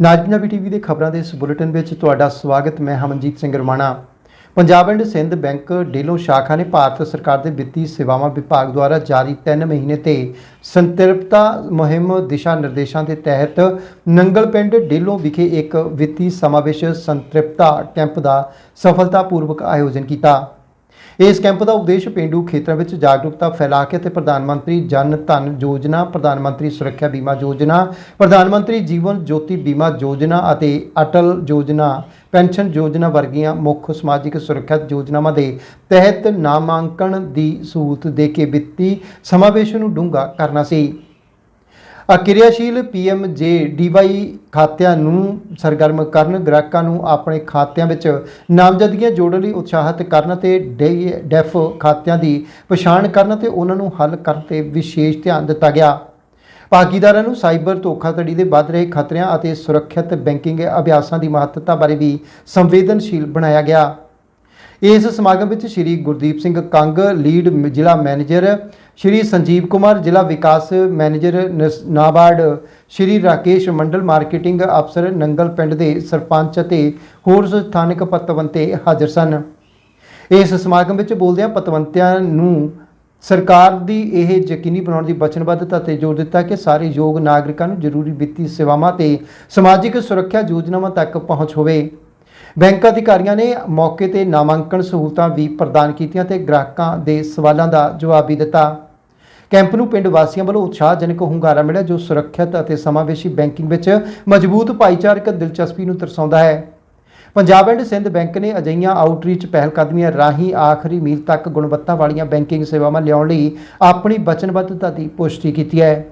ਨਾਜ Punjabi TV ਦੇ ਖਬਰਾਂ ਦੇ ਇਸ ਬੁਲੇਟਿਨ ਵਿੱਚ ਤੁਹਾਡਾ ਸਵਾਗਤ, ਮੈਂ ਹਮਨਜੀਤ ਸਿੰਘ ਰਮਾਣਾ। ਪੰਜਾਬ ਐਂਡ ਸਿੰਧ ਬੈਂਕ ਡੇਲੋ ਸ਼ਾਖਾ ਨੇ ਭਾਰਤ ਸਰਕਾਰ ਦੇ ਵਿੱਤੀ ਸੇਵਾਵਾਂ ਵਿਭਾਗ ਦੁਆਰਾ ਜਾਰੀ 3 ਮਹੀਨੇ ਤੇ ਸੰਤ੍ਰਿਪਤਾ ਮੁਹਿੰਮ ਦਿਸ਼ਾ ਨਿਰਦੇਸ਼ਾਂ ਦੇ ਤਹਿਤ ਨੰਗਲ ਪਿੰਡ ਡੇਲੋ ਵਿਖੇ ਇੱਕ ਵਿੱਤੀ ਸਮਾਵੇਸ਼ ਸੰਤ੍ਰਿਪਤਾ ਕੈਂਪ ਦਾ ਸਫਲਤਾਪੂਰਵਕ ਆਯੋਜਨ ਕੀਤਾ। ਇਸ ਕੈਂਪ ਦਾ ਉਦੇਸ਼ ਪਿੰਡੂ ਖੇਤਰਾਂ ਵਿੱਚ ਜਾਗਰੂਕਤਾ ਫੈਲਾ ਕੇ ਅਤੇ ਪ੍ਰਧਾਨ ਮੰਤਰੀ ਜਨ ਧਨ ਯੋਜਨਾ, ਪ੍ਰਧਾਨ ਮੰਤਰੀ ਸੁਰੱਖਿਆ ਬੀਮਾ ਯੋਜਨਾ, ਪ੍ਰਧਾਨ ਮੰਤਰੀ ਜੀਵਨ ਜੋਤੀ ਬੀਮਾ ਯੋਜਨਾ ਅਤੇ ਅਟਲ ਯੋਜਨਾ, ਪੈਨਸ਼ਨ ਯੋਜਨਾ ਵਰਗੀਆਂ ਮੁੱਖ ਸਮਾਜਿਕ ਸੁਰੱਖਿਆ ਯੋਜਨਾਵਾਂ ਦੇ ਤਹਿਤ ਨਾਮਾਂਕਣ ਦੀ ਸਹੂਲਤ ਦੇ ਕੇ ਵਿੱਤੀ ਸਮਾਵੇਸ਼ ਨੂੰ ਡੂੰਘਾ ਕਰਨਾ ਸੀ। ਅਕਿਰਿਆਸ਼ੀਲ ਪੀਐਮਜੇ ਡੀਵਾਈ ਖਾਤਿਆਂ ਨੂੰ ਸਰਗਰਮ ਕਰਨ, ਗ੍ਰਾਹਕਾਂ ਨੂੰ ਆਪਣੇ ਖਾਤਿਆਂ ਵਿੱਚ ਨਾਮਜ਼ਦਗੀਆਂ ਜੋੜਨ ਲਈ ਉਤਸ਼ਾਹਿਤ ਕਰਨ ਅਤੇ ਡੇ- ਡੈਫ ਖਾਤਿਆਂ ਦੀ ਪਛਾਣ ਕਰਨ ਅਤੇ ਉਹਨਾਂ ਨੂੰ ਹੱਲ ਕਰਨ ਤੇ ਵਿਸ਼ੇਸ਼ ਧਿਆਨ ਦਿੱਤਾ ਗਿਆ। ਭਾਗੀਦਾਰਾਂ ਨੂੰ ਸਾਈਬਰ ਧੋਖਾਧੜੀ ਦੇ ਵੱਧ ਰਹੇ ਖਤਰਿਆਂ ਅਤੇ ਸੁਰੱਖਿਅਤ ਬੈਂਕਿੰਗ ਅਭਿਆਸਾਂ ਦੀ ਮਹੱਤਤਾ ਬਾਰੇ ਵੀ ਸੰਵੇਦਨਸ਼ੀਲ ਬਣਾਇਆ ਗਿਆ। ਇਸ ਸਮਾਗਮ ਵਿੱਚ ਸ਼੍ਰੀ ਗੁਰਦੀਪ ਸਿੰਘ ਕੰਗ, ਲੀਡ ਜ਼ਿਲ੍ਹਾ ਮੈਨੇਜਰ ਸ਼੍ਰੀ ਸੰਜੀਵ ਕੁਮਾਰ, ਜ਼ਿਲ੍ਹਾ ਵਿਕਾਸ ਮੈਨੇਜਰ ਨਾਬਾਰਡ ਸ਼੍ਰੀ ਰਾਕੇਸ਼ ਮੰਡਲ, ਮਾਰਕੀਟਿੰਗ ਅਫਸਰ ਨੰਗਲ ਪਿੰਡ ਦੇ ਸਰਪੰਚ ਅਤੇ ਹੋਰ ਸਥਾਨਕ ਪਤਵੰਤੇ ਹਾਜ਼ਰ ਸਨ। ਇਸ ਸਮਾਗਮ ਵਿੱਚ ਬੋਲਦਿਆਂ ਪਤਵੰਤਿਆਂ ਨੂੰ ਸਰਕਾਰ ਦੀ ਇਹ ਯਕੀਨੀ ਬਣਾਉਣ ਦੀ ਵਚਨਬੱਧਤਾ ਤੇ ਜ਼ੋਰ ਦਿੱਤਾ ਕਿ ਸਾਰੇ ਯੋਗ ਨਾਗਰਿਕਾਂ ਨੂੰ ਜ਼ਰੂਰੀ ਵਿੱਤੀ ਸੇਵਾਵਾਂ ਤੇ ਸਮਾਜਿਕ ਸੁਰੱਖਿਆ ਯੋਜਨਾਵਾਂ ਤੱਕ ਪਹੁੰਚ ਹੋਵੇ। ਬੈਂਕ ਅਧਿਕਾਰੀਆਂ ਨੇ ਮੌਕੇ ਤੇ ਨਾਮਾਂਕਣ ਸਹੂਲਤਾਂ ਵੀ ਪ੍ਰਦਾਨ ਕੀਤੀਆਂ ਤੇ ਗ੍ਰਾਹਕਾਂ ਦੇ ਸਵਾਲਾਂ ਦਾ ਜਵਾਬ ਵੀ ਦਿੱਤਾ। ਕੈਂਪ ਨੂੰ ਪਿੰਡ ਵਾਸੀਆਂ ਵੱਲੋਂ ਉਤਸ਼ਾਹਜਨਕ ਹੁੰਗਾਰਾ ਮਿਲਿਆ, ਜੋ ਸੁਰੱਖਿਅਤ ਅਤੇ ਸਮਾਵੇਸ਼ੀ ਬੈਂਕਿੰਗ ਵਿੱਚ ਮਜ਼ਬੂਤ ਭਾਈਚਾਰਕ ਦਿਲਚਸਪੀ ਨੂੰ ਦਰਸਾਉਂਦਾ ਹੈ। ਪੰਜਾਬ ਐਂਡ ਸਿੰਧ ਬੈਂਕ ਨੇ ਅਜਿਹੀਆਂ ਆਊਟਰੀਚ ਪਹਿਲਕਦਮੀਆਂ ਰਾਹੀਂ ਆਖਰੀ ਮੀਲ ਤੱਕ ਗੁਣਵੱਤਾ ਵਾਲੀਆਂ ਬੈਂਕਿੰਗ ਸੇਵਾਵਾਂ ਲਿਆਉਣ ਲਈ ਆਪਣੀ ਵਚਨਬੱਧਤਾ ਦੀ ਪੁਸ਼ਟੀ ਕੀਤੀ ਹੈ।